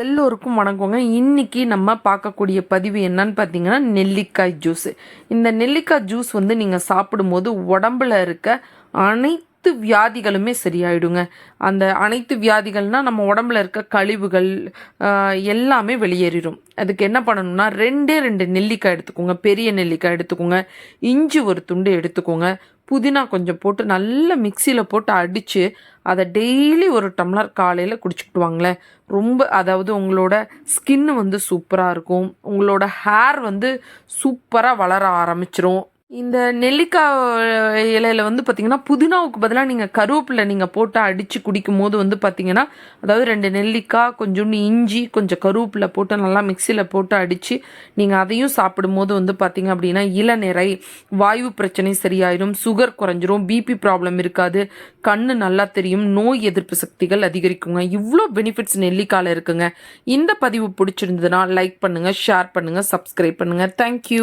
எல்லோருக்கும் வணக்கங்க. இன்றைக்கி நம்ம பார்க்கக்கூடிய பதிவு என்னன்னு பார்த்தீங்கன்னா நெல்லிக்காய் ஜூஸ் இந்த நெல்லிக்காய் ஜூஸ் வந்து நீங்கள் சாப்பிடும்போது உடம்புல இருக்க அனைத்து வியாதிகளுமே சரியாயிடுங்க. அந்த அனைத்து வியாதிகள்னால் நம்ம உடம்புல இருக்க கழிவுகள் எல்லாமே வெளியேறிடும் அதுக்கு என்ன பண்ணணும்னா ரெண்டே ரெண்டு நெல்லிக்காய் எடுத்துக்கோங்க. பெரிய நெல்லிக்காய் எடுத்துக்கோங்க. இஞ்சி ஒரு துண்டு எடுத்துக்கோங்க. புதினா கொஞ்சம் போட்டு நல்லா மிக்சியில் போட்டு அடித்து அதை டெய்லி ஒரு டம்ளர் காலையில் குடிச்சுக்கிட்டு வாங்களேன். ரொம்ப அதாவது உங்களோட ஸ்கின் வந்து சூப்பராக இருக்கும். உங்களோட ஹேர் வந்து சூப்பராக வளர ஆரம்பிச்சிரும். இந்த நெல்லிக்காய் இலையில வந்து பார்த்தீங்கன்னா புதினாவுக்கு பதிலாக நீங்கள் கருவேப்பிலை நீங்கள் போட்டு அடித்து குடிக்கும் போது வந்து பார்த்தீங்கன்னா அதாவது ரெண்டு நெல்லிக்காய் கொஞ்சோண்டு இஞ்சி கொஞ்சம் கருவேப்பிலை போட்டு நல்லா மிக்சியில் போட்டு அடித்து நீங்கள் அதையும் சாப்பிடும்போது வந்து பார்த்தீங்க அப்படின்னா இளநிறை வாயு பிரச்சனை சரியாயிடும் சுகர் குறைஞ்சிரும் பிபி ப்ராப்ளம் இருக்காது கண் நல்லா தெரியும் நோய் எதிர்ப்பு சக்திகள் அதிகரிக்குங்க. இவ்வளோ பெனிஃபிட்ஸ் நெல்லிக்காயில் இருக்குங்க. இந்த பதிவு பிடிச்சிருந்ததுன்னா லைக் பண்ணுங்கள் ஷேர் பண்ணுங்கள் சப்ஸ்கிரைப் பண்ணுங்கள் தேங்க்யூ